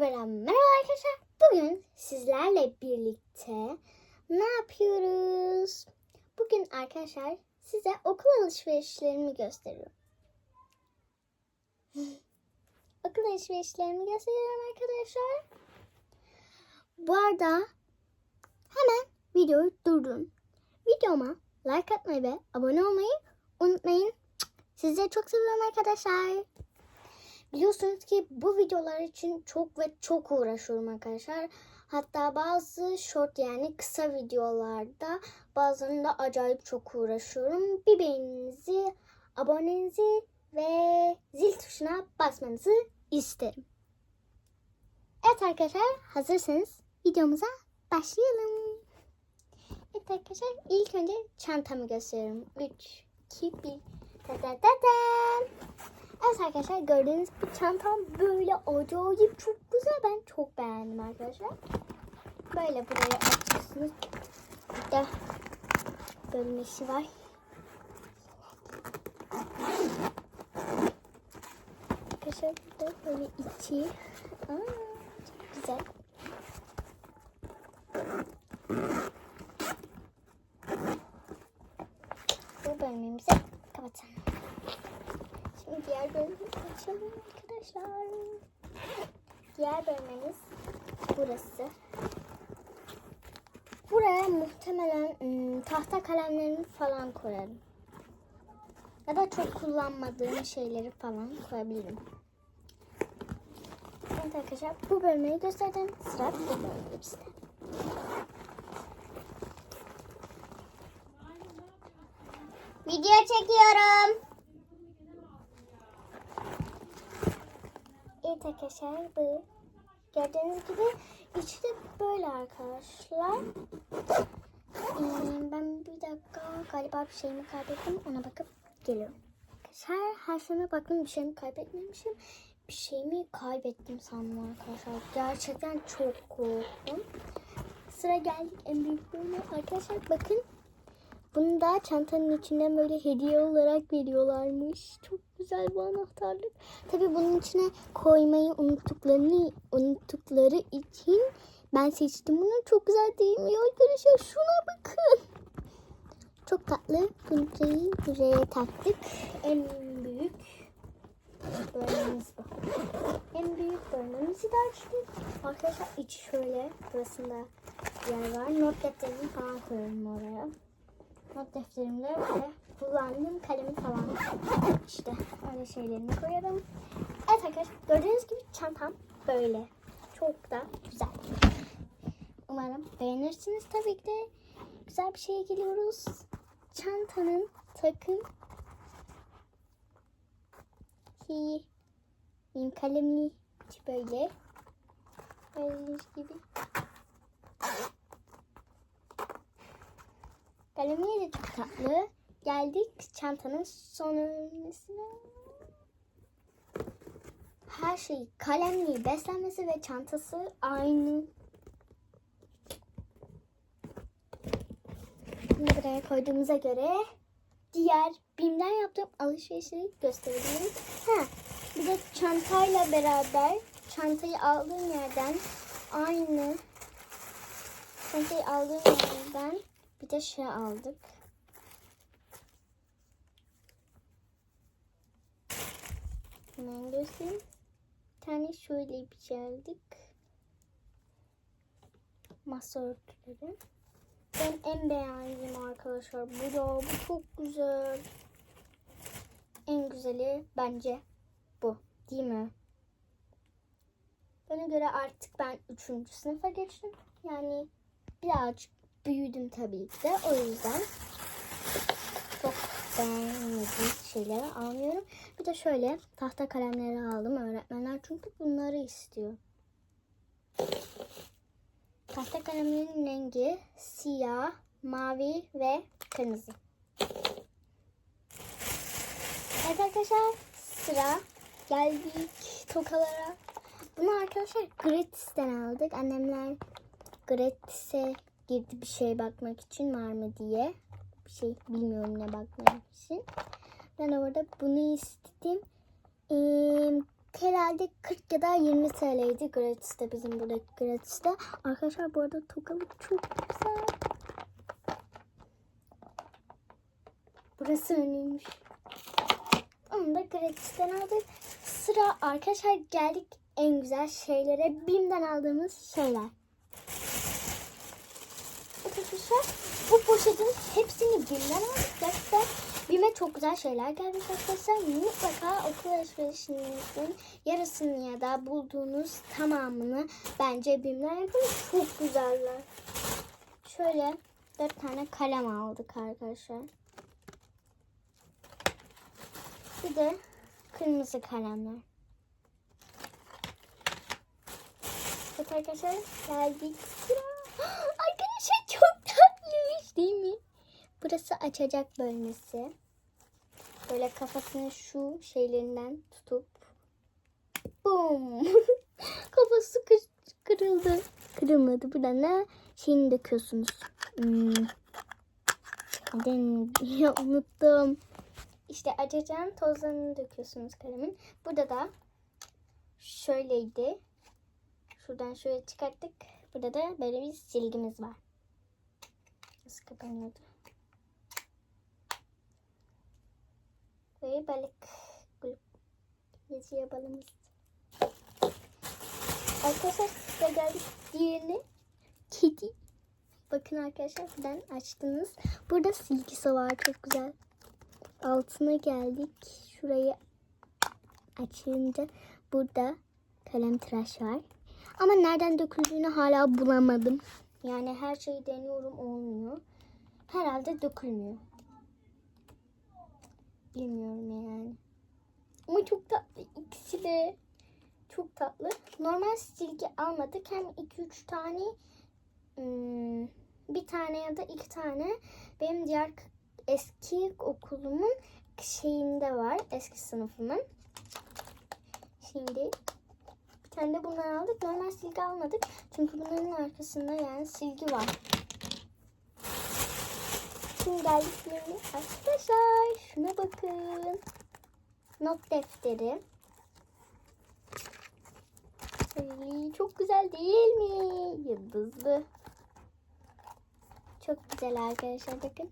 veren merhaba arkadaşlar. Bugün sizlerle birlikte ne yapıyoruz? Bugün arkadaşlar size okul alışverişlerimi gösteriyorum. okul alışverişlerimi gösteriyorum arkadaşlar. Bu arada hemen videoyu durdurun. Videoma like atmayı ve abone olmayı unutmayın. Sizleri çok seviyorum arkadaşlar. Biliyorsunuz ki bu videolar için çok ve çok uğraşıyorum arkadaşlar. Hatta bazı short yani kısa videolarda bazılarında acayip çok uğraşıyorum. Bir beğeninizi, abonenizi ve zil tuşuna basmanızı isterim. Evet arkadaşlar hazırsanız videomuza başlayalım. Evet arkadaşlar ilk önce çantamı gösteriyorum. 3, 2, 1. Da da da da. Evet arkadaşlar gördüğünüz gibi çantam böyle acayip çok güzel. Ben çok beğendim arkadaşlar. Böyle buraya açıyorsunuz. Bir de bölmesi var. Arkadaşlar burada böyle içi. Aa, çok güzel. Bu. Şimdi diğer bölümü açalım arkadaşlar. Diğer bölmemiz burası. Buraya muhtemelen ım, tahta kalemlerimi falan koyarım. Ya da çok kullanmadığım şeyleri falan koyabilirim. Evet arkadaşlar bu bölmeyi gösterdim. Sıra bu bölgemizde. Video çekiyorum. Evet arkadaşlar bu gördüğünüz gibi içi de böyle arkadaşlar. Ee, ben bir dakika galiba bir şeyimi kaybettim ona bakıp geliyorum. Arkadaşlar her şeyime baktım bir şeyimi kaybetmemişim. Bir şeyimi kaybettim sandım arkadaşlar. Gerçekten çok korktum. Sıra geldik en büyük bölüme. Arkadaşlar bakın bunu da çantanın içinden böyle hediye olarak veriyorlarmış. Çok güzel bu anahtarlık. Tabii bunun içine koymayı unuttuklarını unuttukları için ben seçtim bunu. Çok güzel değil mi arkadaşlar? Şuna bakın. Çok tatlı. Bunları buraya taktık. En büyük bölmemiz bu. En büyük bölmemizi de açtık. Arkadaşlar içi şöyle. Burasında yer var. Not defterimi falan koyuyorum oraya not defterimde ve kullandığım kalemi falan işte öyle şeylerimi koyarım. Evet arkadaşlar gördüğünüz gibi çantam böyle. Çok da güzel. Umarım beğenirsiniz. Tabii ki de güzel bir şeye geliyoruz. Çantanın takım ki benim kalemli böyle. Gördüğünüz gibi. Kalemi de tatlı. Geldik çantanın son ürününe. Her şey kalemli, beslenmesi ve çantası aynı. Bunu buraya koyduğumuza göre diğer BİM'den yaptığım alışverişi gösterebilirim. Ha, bir de çantayla beraber çantayı aldığım yerden aynı çantayı aldığım yerden bir de şey aldık. Hemen göstereyim. Bir tane şöyle bir şey aldık. Masa örtüleri. Ben en beğendiğim arkadaşlar bu da bu çok güzel. En güzeli bence bu değil mi? Bana göre artık ben 3. sınıfa geçtim. Yani birazcık büyüdüm tabii ki de. O yüzden çok beğenmediğim şeyleri almıyorum. Bir de şöyle tahta kalemleri aldım öğretmenler çünkü bunları istiyor. Tahta kalemlerin rengi siyah, mavi ve kırmızı. Evet arkadaşlar sıra geldik tokalara. Bunu arkadaşlar gratis'ten aldık. Annemler gratis'e girdi bir şey bakmak için var mı diye. Bir şey bilmiyorum ne bakmak için. Ben orada bunu istedim. Ee, herhalde 40 ya da 20 TL'ydi gratis'te bizim buradaki gratis'te. Arkadaşlar bu arada tokalık çok güzel. Burası önüymüş. Onu da gratis'ten aldık. Sıra arkadaşlar geldik en güzel şeylere. Bim'den aldığımız şeyler. Arkadaşlar bu poşetin hepsini Bim'den aldık. Gerçekten Bim'e çok güzel şeyler gelmiş arkadaşlar. Mutlaka okul alışverişinizin yarısını ya da bulduğunuz tamamını bence Bim'den yapın. Çok güzeller. Şöyle dört tane kalem aldık arkadaşlar. Bir de kırmızı kalemler. Evet arkadaşlar geldik sıra. Arkadaşlar çok tatlıymış değil mi? Burası açacak bölmesi. Böyle kafasını şu şeylerinden tutup bum kafası kır- kırıldı. Kırılmadı. Buradan da şeyini döküyorsunuz. Hmm. Neden? Unuttum. İşte açacağın tozlarını döküyorsunuz kalemin. Burada da şöyleydi. Şuradan şöyle çıkarttık. Burada da böyle bir silgimiz var. Nasıl kapanıyordu? Ve balık. Yazıyor balımız. Arkadaşlar size geldik diğerine. Kedi. Bakın arkadaşlar buradan açtınız. Burada silgisi var çok güzel. Altına geldik. Şurayı açınca burada kalem tıraş var. Ama nereden döküldüğünü hala bulamadım. Yani her şeyi deniyorum olmuyor. Herhalde dökülmüyor. Bilmiyorum yani. Ama çok tatlı ikisi de. Çok tatlı. Normal silgi almadık. Hem 2-3 tane hmm, bir tane ya da iki tane benim diğer eski okulumun şeyinde var. Eski sınıfımın. Şimdi tane de bundan aldık. Normal silgi almadık. Çünkü bunların arkasında yani silgi var. Şimdi geldik yerine. Arkadaşlar şuna bakın. Not defteri. Çok güzel değil mi? Yıldızlı. Çok güzel arkadaşlar bakın.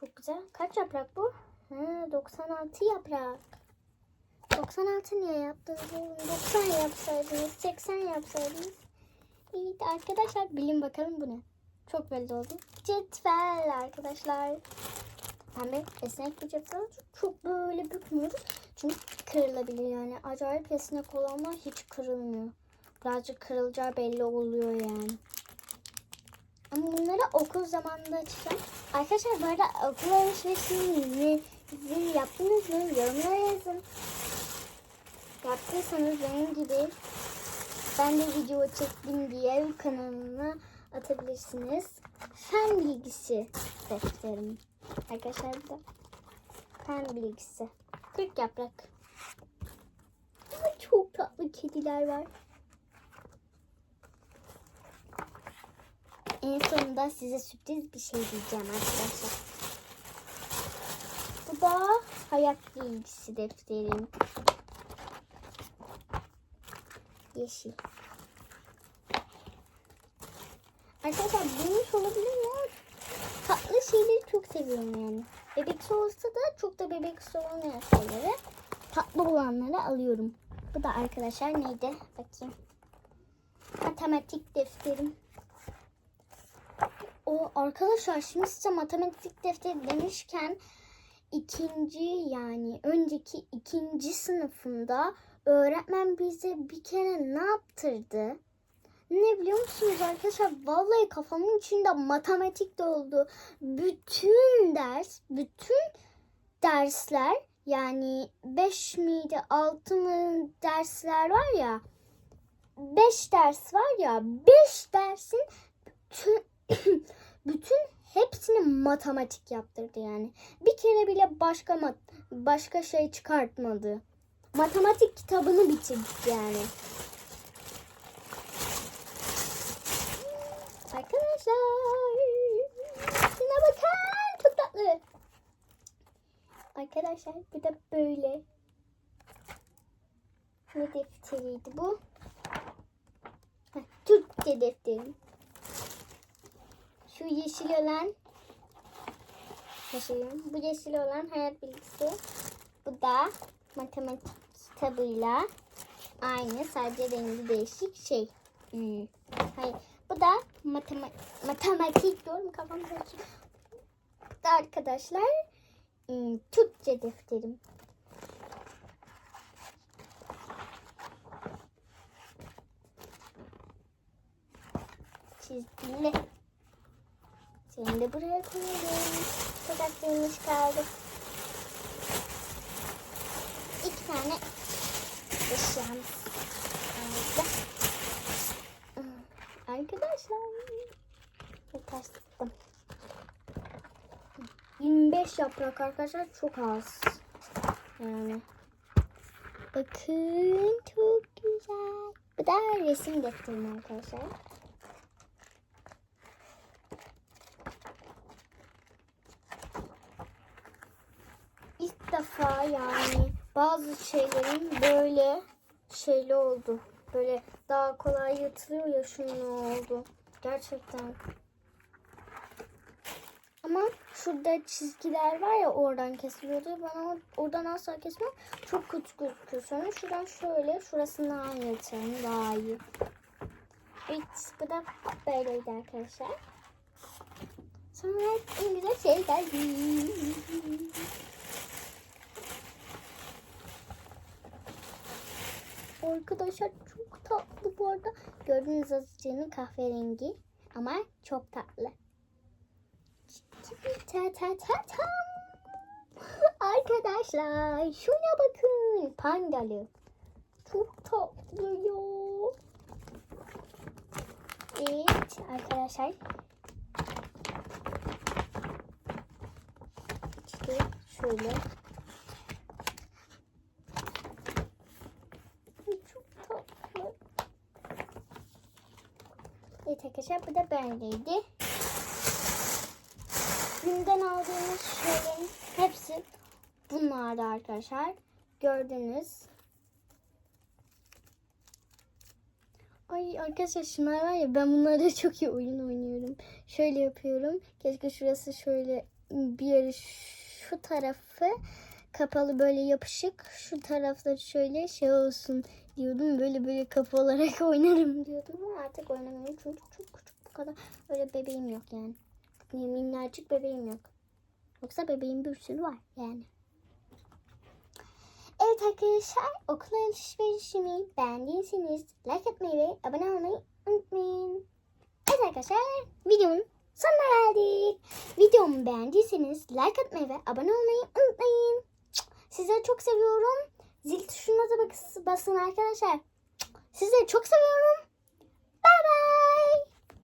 Çok güzel. Kaç yaprak bu? Ha, 96 yaprak. 96 niye yaptınız? oğlum? 90 yapsaydınız, 80 yapsaydınız. Evet arkadaşlar bilin bakalım bu ne? Çok belli oldu. Cetvel arkadaşlar. Pembe esnek bir cetvel. Çok böyle bükmüyoruz. Çünkü kırılabilir yani. Acayip esnek olanlar hiç kırılmıyor. Birazcık kırılacağı belli oluyor yani. Ama bunları okul zamanında açacağım. Arkadaşlar bu arada okul alışverişini siz yaptınız mı? Yorumlara yazın. Yaptıysanız benim gibi ben de video çektim diye kanalına atabilirsiniz. Fen bilgisi defterim. Arkadaşlar bu da fen bilgisi. 40 yaprak. Ama çok tatlı kediler var. En sonunda size sürpriz bir şey diyeceğim arkadaşlar. Bu da hayat bilgisi defterim. Yeşil. Arkadaşlar bilmiş olabilir ama Tatlı şeyleri çok seviyorum yani. Bebeksi olsa da çok da bebeksi olmayan şeyleri tatlı olanları alıyorum. Bu da arkadaşlar neydi? Bakayım. Matematik defterim. O arkadaşlar şimdi size matematik defteri demişken ikinci yani önceki ikinci sınıfında öğretmen bize bir kere ne yaptırdı? Ne biliyor musunuz arkadaşlar? Vallahi kafamın içinde matematik doldu. Bütün ders, bütün dersler yani 5 miydi 6 mı dersler var ya 5 ders var ya 5 dersin bütün, bütün hepsini matematik yaptırdı yani. Bir kere bile başka mat başka şey çıkartmadı. Matematik kitabını bitirdik yani. Arkadaşlar şuna bakın çok tatlı. Arkadaşlar bir de böyle. Ne defteriydi bu? Heh, Türkçe defteri. Şu yeşil olan Yaşayın. Bu yeşil olan hayat bilgisi. Bu da matematik kitabıyla aynı sadece rengi değişik şey. Hmm. Hayır. Bu da matema matematik diyorum kafam karışık. Bu da arkadaşlar hmm, Türkçe defterim. Çizgili. Seni de buraya koyalım. Sokaklarımız kaldı. İki tane eşyamız kaldı. Arkadaşlar. Tuttum. 25 yaprak arkadaşlar çok az. Yani. Bakın çok güzel. Bu da resim defterim arkadaşlar. İlk defa yani bazı şeylerin böyle şeyli oldu. Böyle daha kolay yatılıyor ya şunun oldu. Gerçekten. Ama şurada çizgiler var ya oradan kesiliyordu. Ben oradan asla kesmem. Çok kötü gözüküyor. Sonra şuradan şöyle şurasından yatalım daha iyi. Evet bu da böyleydi arkadaşlar. Sonra en güzel şey geldi. Arkadaşlar çok tatlı bu arada. Gördüğünüz azıcığının kahverengi ama çok tatlı. Ta ta ta tam. Arkadaşlar şuna bakın. Pandalı. Çok tatlı ya. Evet arkadaşlar. Şöyle. Ay, Çok tatlı. Evet arkadaşlar bu da böyleydi. Günden aldığımız şeylerin hepsi bunlardı arkadaşlar. Gördünüz. Ay arkadaşlar şunlar var ya ben bunlarda çok iyi oyun oynuyorum. Şöyle yapıyorum. Keşke şurası şöyle bir yeri şu tarafı kapalı böyle yapışık. Şu tarafları şöyle şey olsun diyordum. Böyle böyle kafa olarak oynarım diyordum ama artık oynamıyorum çünkü çok küçük bu kadar. Öyle bebeğim yok yani. Minnacık bebeğim yok. Yoksa bebeğim bir sürü var yani. Evet arkadaşlar okul alışverişimi beğendiyseniz like atmayı ve abone olmayı unutmayın. Evet arkadaşlar videomun sonuna geldik. Videomu beğendiyseniz like atmayı ve abone olmayı unutmayın. Sizleri çok seviyorum. Zil tuşuna da basın arkadaşlar. Sizi çok seviyorum. Bay bay.